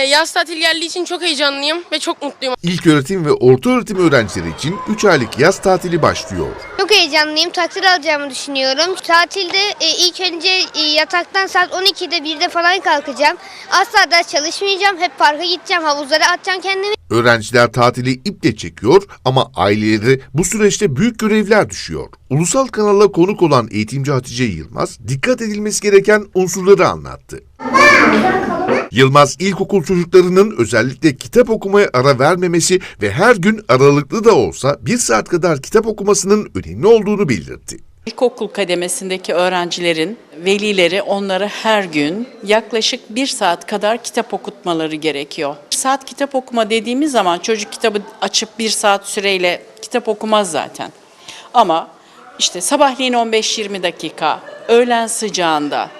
E, Yaz tatili geldiği için çok heyecanlıyım ve çok mutluyum. İlk öğretim ve orta öğretim öğrencileri için 3 aylık yaz tatili başlıyor. Çok heyecanlıyım. Takdir alacağımı düşünüyorum. Tatilde e, ilk önce e, yataktan saat 12'de 1'de falan kalkacağım. Asla ders çalışmayacağım. Hep parka gideceğim. Havuzlara atacağım kendimi. Öğrenciler tatili iple çekiyor ama aileleri bu süreçte büyük görevler düşüyor. Ulusal kanala konuk olan eğitimci Hatice Yılmaz dikkat edilmesi gereken unsurları anlattı. Yılmaz ilkokul çocuklarının özellikle kitap okumaya ara vermemesi ve her gün aralıklı da olsa bir saat kadar kitap okumasının önemli olduğunu bildirdi. İlkokul kademesindeki öğrencilerin velileri onları her gün yaklaşık bir saat kadar kitap okutmaları gerekiyor. Bir saat kitap okuma dediğimiz zaman çocuk kitabı açıp bir saat süreyle kitap okumaz zaten. Ama işte sabahleyin 15-20 dakika, öğlen sıcağında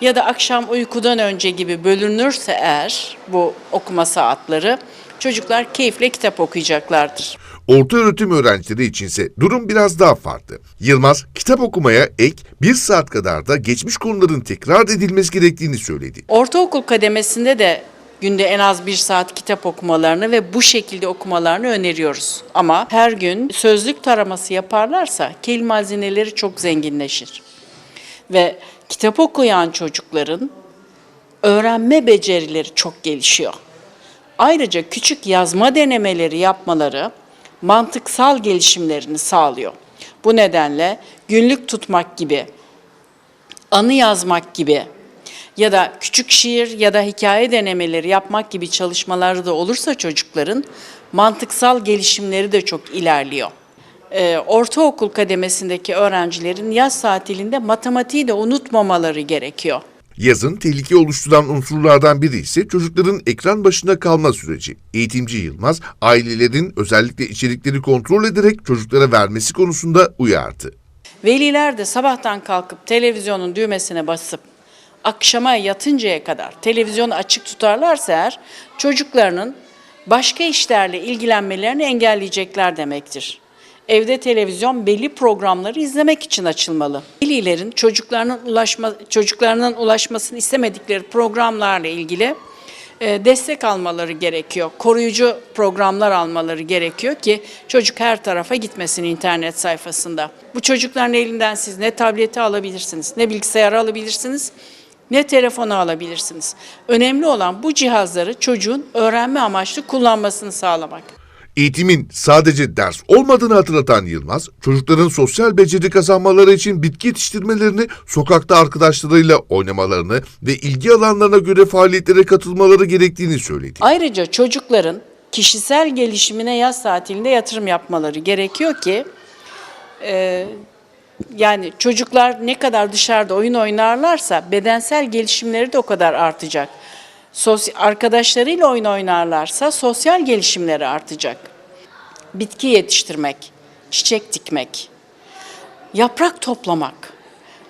ya da akşam uykudan önce gibi bölünürse eğer bu okuma saatleri çocuklar keyifle kitap okuyacaklardır. Orta öğretim öğrencileri içinse durum biraz daha farklı. Yılmaz kitap okumaya ek bir saat kadar da geçmiş konuların tekrar edilmesi gerektiğini söyledi. Ortaokul kademesinde de günde en az bir saat kitap okumalarını ve bu şekilde okumalarını öneriyoruz. Ama her gün sözlük taraması yaparlarsa kelime hazineleri çok zenginleşir. Ve kitap okuyan çocukların öğrenme becerileri çok gelişiyor. Ayrıca küçük yazma denemeleri yapmaları mantıksal gelişimlerini sağlıyor. Bu nedenle günlük tutmak gibi, anı yazmak gibi ya da küçük şiir ya da hikaye denemeleri yapmak gibi çalışmaları da olursa çocukların mantıksal gelişimleri de çok ilerliyor. Ee, ortaokul kademesindeki öğrencilerin yaz tatilinde matematiği de unutmamaları gerekiyor. Yazın tehlike oluşturan unsurlardan biri ise çocukların ekran başında kalma süreci. Eğitimci Yılmaz, ailelerin özellikle içerikleri kontrol ederek çocuklara vermesi konusunda uyardı. Veliler de sabahtan kalkıp televizyonun düğmesine basıp akşama yatıncaya kadar televizyonu açık tutarlarsa eğer çocuklarının başka işlerle ilgilenmelerini engelleyecekler demektir. Evde televizyon belli programları izlemek için açılmalı. Velilerin çocuklarının ulaşma çocuklarının ulaşmasını istemedikleri programlarla ilgili e, destek almaları gerekiyor. Koruyucu programlar almaları gerekiyor ki çocuk her tarafa gitmesin internet sayfasında. Bu çocukların elinden siz ne tableti alabilirsiniz, ne bilgisayarı alabilirsiniz, ne telefonu alabilirsiniz. Önemli olan bu cihazları çocuğun öğrenme amaçlı kullanmasını sağlamak. Eğitimin sadece ders olmadığını hatırlatan Yılmaz, çocukların sosyal beceri kazanmaları için bitki yetiştirmelerini, sokakta arkadaşlarıyla oynamalarını ve ilgi alanlarına göre faaliyetlere katılmaları gerektiğini söyledi. Ayrıca çocukların kişisel gelişimine yaz tatilinde yatırım yapmaları gerekiyor ki e, yani çocuklar ne kadar dışarıda oyun oynarlarsa bedensel gelişimleri de o kadar artacak. Arkadaşlarıyla oyun oynarlarsa sosyal gelişimleri artacak. Bitki yetiştirmek, çiçek dikmek, yaprak toplamak,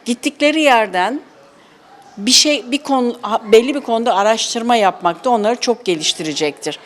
gittikleri yerden bir şey bir konu belli bir konuda araştırma yapmak da onları çok geliştirecektir.